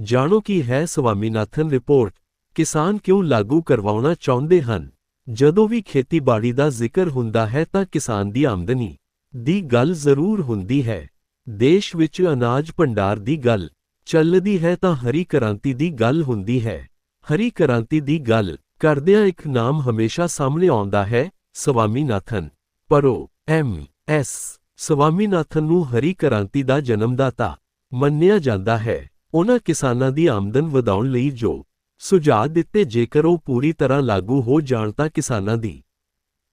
ਜਾਣੋ ਕੀ ਹੈ ਸਵਾਮੀਨਾਥਨ ਰਿਪੋਰਟ, ਕਿਸਾਨ ਕਿਉਂ ਲਾਗੂ ਕਰਵਾਉਣਾ ਚਾਹੁੰਦੇ ਹਨ? ਜਦੋਂ ਵੀ ਖੇਤੀਬਾੜੀ ਦਾ ਜ਼ਿਕਰ ਹੁੰਦਾ ਹੈ ਤਾਂ ਕਿਸਾਨ ਦੀ ਆਮਦਨੀ ਦੀ ਗੱਲ ਜ਼ਰੂਰ ਹੁੰਦੀ ਹੈ। ਦੇਸ਼ ਵਿੱਚ ਅਨਾਜ ਭੰਡਾਰ ਦੀ ਗੱਲ ਚੱਲਦੀ ਹੈ ਤਾਂ ਹਰੀ ਕ੍ਰਾਂਤੀ ਦੀ ਗੱਲ ਹੁੰਦੀ ਹੈ। ਹਰੀ ਕ੍ਰਾਂਤੀ ਦੀ ਗੱਲ ਕਰਦਿਆਂ ਇੱਕ ਨਾਮ ਹਮੇਸ਼ਾ ਸਾਹਮਣੇ ਆਉਂਦਾ ਹੈ, Swaminathan. Prof M S Swaminathan ਨੂੰ ਹਰੀ ਕ੍ਰਾਂਤੀ ਦਾ ਜਨਮਦਾਤਾ ਮੰਨਿਆ ਜਾਂਦਾ ਹੈ। ਉਹਨਾਂ ਕਿਸਾਨਾਂ ਦੀ ਆਮਦਨ ਵਧਾਉਣ ਲਈ ਜੋ ਸੁਝਾਅ ਦਿੱਤੇ ਜੇਕਰ ਉਹ ਪੂਰੀ ਤਰ੍ਹਾਂ ਲਾਗੂ ਹੋ ਜਾਣ ਤਾਂ ਕਿਸਾਨਾਂ ਦੀ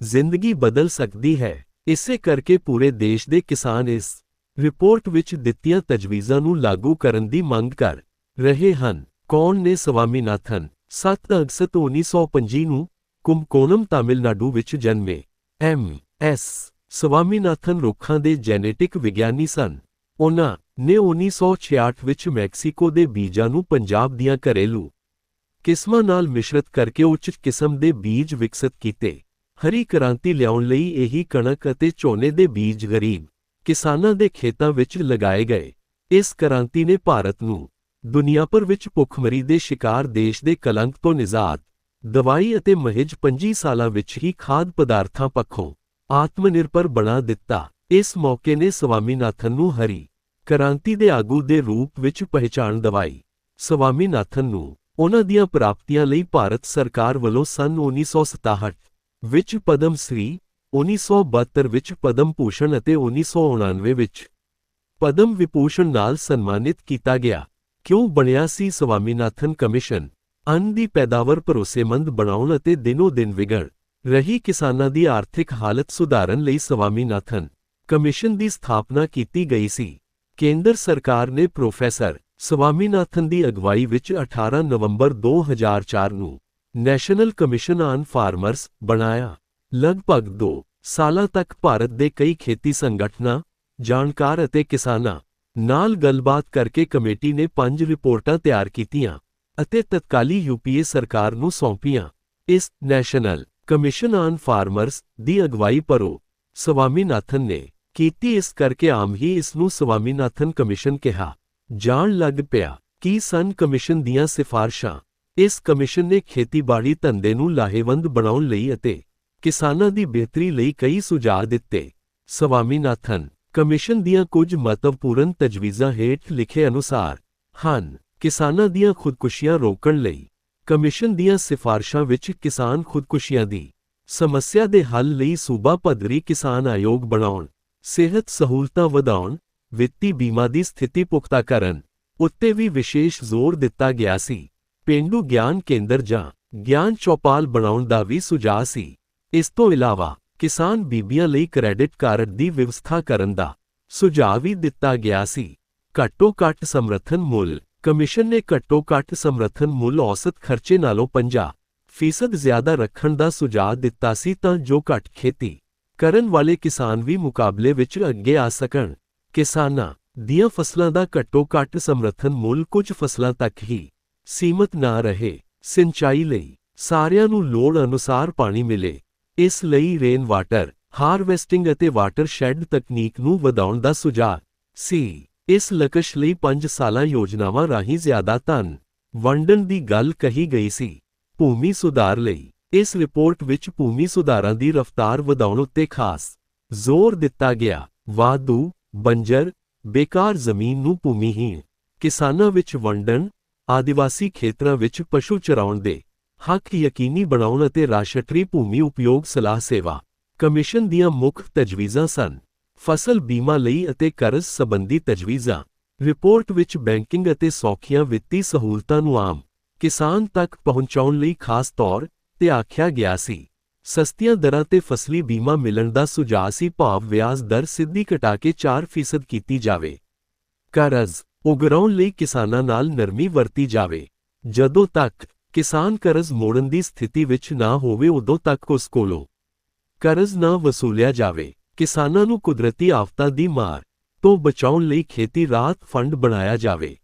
ਜ਼ਿੰਦਗੀ ਬਦਲ ਸਕਦੀ ਹੈ। ਇਸੇ ਕਰਕੇ ਪੂਰੇ ਦੇਸ਼ ਦੇ ਕਿਸਾਨ ਇਸ ਰਿਪੋਰਟ ਵਿੱਚ ਦਿੱਤੀਆਂ ਤਜਵੀਜ਼ਾਂ ਨੂੰ ਲਾਗੂ ਕਰਨ ਦੀ ਮੰਗ ਕਰ ਰਹੇ ਹਨ। ਕੌਣ ਨੇ ਸਵਾਮੀਨਾਥਨ? 7 ਅਗਸਤ 1925 ਨੂੰ ਕੁੰਭਕੋਨਮ ਤਾਮਿਲਨਾਡੂ ਵਿੱਚ ਜਨਮੇ ਐਮ ਐਸ ਸਵਾਮੀਨਾਥਨ ਰੁੱਖਾਂ ਦੇ ਜੈਨੇਟਿਕ ਵਿਗਿਆਨੀ ਸਨ। ਉਹਨਾਂ ਨੇ 1966 ਵਿੱਚ ਮੈਕਸੀਕੋ ਦੇ ਬੀਜਾਂ ਨੂੰ ਪੰਜਾਬ ਦੀਆਂ ਘਰੇਲੂ ਕਿਸਮਾਂ ਨਾਲ ਮਿਸ਼ਰਤ ਕਰਕੇ ਉੱਚ ਕਿਸਮ ਦੇ ਬੀਜ ਵਿਕਸਿਤ ਕੀਤੇ। ਹਰੀ ਕ੍ਰਾਂਤੀ ਲਿਆਉਣ ਲਈ ਇਹੀ ਕਣਕ ਅਤੇ ਝੋਨੇ ਦੇ ਬੀਜ ਗਰੀਬ ਕਿਸਾਨਾਂ ਦੇ ਖੇਤਾਂ ਵਿੱਚ ਲਗਾਏ ਗਏ। ਇਸ ਕ੍ਰਾਂਤੀ ਨੇ ਭਾਰਤ ਨੂੰ ਦੁਨੀਆ ਭਰ ਵਿੱਚ ਭੁੱਖਮਰੀ ਦੇ ਸ਼ਿਕਾਰ ਦੇਸ਼ ਦੇ ਕਲੰਕ ਤੋਂ ਨਿਜ਼ਾਤ, ਦਵਾਈ ਅਤੇ ਮਹਿਜ 25 ਸਾਲਾਂ ਵਿੱਚ ਹੀ ਖਾਦ ਪਦਾਰਥਾਂ ਪੱਖੋਂ ਆਤਮਨਿਰਭਰ ਬਣਾ ਦਿੱਤਾ। ਇਸ ਮੌਕੇ ਨੇ ਸਵਾਮੀਨਾਥਨ ਨੂੰ ਹਰੀ ਕ੍ਰਾਂਤੀ ਦੇ ਆਗੂ ਦੇ ਰੂਪ ਵਿੱਚ ਪਹਿਚਾਣ ਦਿਵਾਈ। ਸਵਾਮੀਨਾਥਨ ਨੂੰ ਉਹਨਾਂ ਦੀਆਂ ਪ੍ਰਾਪਤੀਆਂ ਲਈ ਭਾਰਤ ਸਰਕਾਰ ਵੱਲੋਂ ਸੰਨ 1967 ਵਿੱਚ ਪਦਮ ਸ੍ਰੀ 1972 ਵਿੱਚ ਪਦਮ ਭੂਸ਼ਣ ਅਤੇ 1999 ਵਿੱਚ ਪਦਮ ਵਿਭੂਸ਼ਣ ਨਾਲ ਸਨਮਾਨਿਤ ਕੀਤਾ ਗਿਆ। ਕਿਉਂ ਬਣਿਆ ਸੀ ਸਵਾਮੀਨਾਥਨ ਕਮਿਸ਼ਨ? ਅੰਨ ਦੀ ਪੈਦਾਵਾਰ ਭਰੋਸੇਮੰਦ ਬਣਾਉਣ ਅਤੇ ਦਿਨੋ-ਦਿਨ ਵਿਗੜ ਰਹੀ ਕਿਸਾਨਾਂ ਦੀ ਆਰਥਿਕ ਹਾਲਤ ਸੁਧਾਰਨ ਲਈ ਸਵਾਮੀਨਾਥਨ ਕਮਿਸ਼ਨ ਦੀ ਸਥਾਪਨਾ ਕੀਤੀ ਗਈ ਸੀ। ਕੇਂਦਰ ਸਰਕਾਰ ਨੇ ਪ੍ਰੋਫੈਸਰ ਸਵਾਮੀਨਾਥਨ ਦੀ ਅਗਵਾਈ ਵਿੱਚ 18 ਨਵੰਬਰ 2004 ਨੂੰ ਨੈਸ਼ਨਲ ਕਮਿਸ਼ਨ ਆਨ ਫਾਰਮਰਸ ਬਣਾਇਆ। ਲਗਭਗ 2 ਸਾਲਾਂ ਤੱਕ ਭਾਰਤ ਦੇ ਕਈ ਖੇਤੀ ਸੰਗਠਨਾਂ, ਜਾਣਕਾਰ ਅਤੇ ਕਿਸਾਨਾਂ ਨਾਲ ਗੱਲਬਾਤ ਕਰਕੇ ਕਮੇਟੀ ਨੇ ਪੰਜ ਰਿਪੋਰਟਾਂ ਤਿਆਰ ਕੀਤੀਆਂ ਅਤੇ ਤਤਕਾਲੀ ਯੂਪੀਏ ਸਰਕਾਰ ਨੂੰ ਸੌਂਪੀਆਂ। ਇਸ ਨੈਸ਼ਨਲ ਕਮਿਸ਼ਨ ਆਨ ਫਾਰਮਰਸ ਦੀ ਅਗਵਾਈ ਪਰੋ ਸਵਾਮੀਨਾਥਨ ਨੇ ਕੀਤੀ ਇਸ ਕਰਕੇ ਆਮ ਹੀ ਇਸ ਨੂੰ ਸਵਾਮੀਨਾਥਨ ਕਮਿਸ਼ਨ ਕਿਹਾ। ਜਾਣ ਲੱਗ ਪਿਆ ਕੀ ਸਨ ਕਮਿਸ਼ਨ ਦੀਆਂ ਸਿਫਾਰਸ਼ਾਂ। ਇਸ ਕਮਿਸ਼ਨ ਨੇ ਖੇਤੀਬਾੜੀ ਧੰਦੇ ਨੂੰ ਲਾਹੇਵੰਦ ਬਣਾਉਣ ਲਈ ਅਤੇ ਕਿਸਾਨਾਂ ਦੀ ਬਿਹਤਰੀ ਲਈ ਕਈ ਸੁਝਾਅ ਦਿੱਤੇ। ਸਵਾਮੀਨਾਥਨ ਕਮਿਸ਼ਨ ਦੀਆਂ ਕੁਝ ਮਹੱਤਵਪੂਰਨ ਤਜਵੀਜ਼ਾਂ ਹੇਠ ਲਿਖੇ ਅਨੁਸਾਰ ਹਨ, ਕਿਸਾਨਾਂ ਦੀਆਂ ਖੁਦਕੁਸ਼ੀਆਂ ਰੋਕਣ ਲਈ। ਕਮਿਸ਼ਨ ਦੀਆਂ ਸਿਫਾਰਸ਼ਾਂ ਵਿੱਚ ਕਿਸਾਨ ਖੁਦਕੁਸ਼ੀਆਂ ਦੀ ਸਮੱਸਿਆ ਦੇ ਹੱਲ ਲਈ ਸੂਬਾ ਪੱਧਰੀ ਕਿਸਾਨ ਆਯੋਗ ਬਣਾਉਣ। ਸਿਹਤ ਸਹੂਲਤਾਂ ਵਧਾਉਣ, ਵਿੱਤੀ ਬੀਮਾ ਦੀ ਸਥਿਤੀ ਪੁਖਤਾ ਕਰਨ ਉੱਤੇ ਵੀ ਵਿਸ਼ੇਸ਼ ਜ਼ੋਰ ਦਿੱਤਾ ਗਿਆ ਸੀ। ਪੇਂਡੂ ਗਿਆਨ ਕੇਂਦਰ ਜਾਂ ਗਿਆਨ ਚੌਪਾਲ ਬਣਾਉਣ ਦਾ ਵੀ ਸੁਝਾਅ ਸੀ। ਇਸ ਤੋਂ ਇਲਾਵਾ ਕਿਸਾਨ ਬੀਬੀਆਂ ਲਈ ਕ੍ਰੈਡਿਟ ਕਾਰਡ ਦੀ ਵਿਵਸਥਾ ਕਰਨ ਦਾ ਸੁਝਾਅ ਵੀ ਦਿੱਤਾ ਗਿਆ ਸੀ। ਘੱਟੋ ਘੱਟ ਸਮਰਥਨ ਮੁੱਲ ਕਮਿਸ਼ਨ ਨੇ ਘੱਟੋ ਘੱਟ ਸਮਰਥਨ ਮੁੱਲ ਔਸਤ ਖਰਚੇ ਨਾਲੋਂ 50 ਫੀਸਦ ਜ਼ਿਆਦਾ ਰੱਖਣ ਦਾ ਸੁਝਾਅ ਦਿੱਤਾ ਸੀ ਤਾਂ ਜੋ ਘੱਟ ਖੇਤੀ ਕਰਨ ਵਾਲੇ ਕਿਸਾਨ ਵੀ ਮੁਕਾਬਲੇ ਵਿੱਚ ਅੱਗੇ ਆ ਸਕਣ। ਕਿਸਾਨਾਂ ਦੀਆਂ ਫਸਲਾਂ ਦਾ ਘੱਟੋ ਘੱਟ ਸਮਰਥਨ ਮੁੱਲ ਕੁਝ ਫਸਲਾਂ ਤੱਕ ਹੀ ਸੀਮਤ ਨਾ ਰਹੇ। ਸਿੰਚਾਈ ਲਈ ਸਾਰਿਆਂ ਨੂੰ ਲੋੜ ਅਨੁਸਾਰ ਪਾਣੀ ਮਿਲੇ। ਇਸ ਲਈ ਰੇਨ ਵਾਟਰ ਹਾਰਵੈਸਟਿੰਗ ਅਤੇ ਵਾਟਰ ਸ਼ੈੱਡ ਤਕਨੀਕ ਨੂੰ ਵਧਾਉਣ ਦਾ ਸੁਝਾਅ ਸੀ। ਇਸ ਲਕਸ਼ ਲਈ 5 ਸਾਲਾਂ ਯੋਜਨਾਵਾਂ ਰਾਹੀਂ ਜ਼ਿਆਦਾ ਧਨ ਵੰਡਣ ਦੀ ਗੱਲ ਕਹੀ ਗਈ ਸੀ। ਭੂਮੀ ਸੁਧਾਰ ਲਈ ਇਸ ਰਿਪੋਰਟ ਵਿੱਚ ਭੂਮੀ ਸੁਧਾਰਾਂ ਦੀ ਰਫ਼ਤਾਰ ਵਧਾਉਣ ਉੱਤੇ ਖਾਸ ਜ਼ੋਰ ਦਿੱਤਾ ਗਿਆ। ਵਾਧੂ, ਬੰਜਰ, ਬੇਕਾਰ ਜ਼ਮੀਨ ਨੂੰ ਭੂਮੀਹੀਣ, ਕਿਸਾਨਾਂ ਵਿੱਚ ਵੰਡਣ, ਆਦੀਵਾਸੀ ਖੇਤਰਾਂ ਵਿੱਚ ਪਸ਼ੂ ਚਰਾਉਣ ਦੇ ਹੱਕ ਯਕੀਨੀ ਬਣਾਉਣ ਅਤੇ ਰਾਸ਼ਟਰੀ ਭੂਮੀ ਉਪਯੋਗ ਸਲਾਹ ਸੇਵਾ ਕਮਿਸ਼ਨ ਦੀਆਂ ਮੁੱਖ ਤਜਵੀਜ਼ਾਂ ਸਨ। ਫਸਲ ਬੀਮਾ ਲਈ ਅਤੇ ਕਰਜ਼ ਸੰਬੰਧੀ ਤਜਵੀਜ਼ਾਂ। ਰਿਪੋਰਟ ਵਿੱਚ ਬੈਂਕਿੰਗ ਅਤੇ ਸੌਖੀਆਂ ਵਿੱਤੀ ਸਹੂਲਤਾਂ ਨੂੰ ਆਮ ਕਿਸਾਨ ਤੱਕ ਪਹੁੰਚਾਉਣ ਲਈ ਖਾਸ ਤੌਰ ਤੇ ਆਖਿਆ ਗਿਆ ਸੀ, ਸਸਤੀਆਂ ਦਰਾਂ ਤੇ ਫਸਲੀ ਬੀਮਾ ਮਿਲਣ ਦਾ ਸੁਝਾਅ ਸੀ, ਭਾਵ ਵਿਆਜ ਦਰ ਸਿੱਧੀ ਘਟਾ ਕੇ 4% ਕੀਤੀ ਜਾਵੇ। ਕਰਜ਼ ਉਗਰਾਉਣ ਲਈ ਕਿਸਾਨਾਂ ਨਾਲ ਨਰਮੀ ਵਰਤੀ ਜਾਵੇ। ਜਦੋਂ ਤੱਕ ਕਿਸਾਨ ਕਰਜ਼ ਮੋੜਨ ਦੀ ਸਥਿਤੀ ਵਿੱਚ ਨਾ ਹੋਵੇ, ਉਦੋਂ ਤੱਕ ਉਸ ਕੋਲੋਂ ਕਰਜ਼ ਨਾ ਵਸੂਲਿਆ ਜਾਵੇ। ਕਿਸਾਨਾਂ ਨੂੰ ਕੁਦਰਤੀ ਆਫਤਾਂ ਦੀ ਮਾਰ ਤੋਂ ਬਚਾਉਣ ਲਈ ਖੇਤੀ ਰਾਹਤ ਫੰਡ ਬਣਾਇਆ ਜਾਵੇ।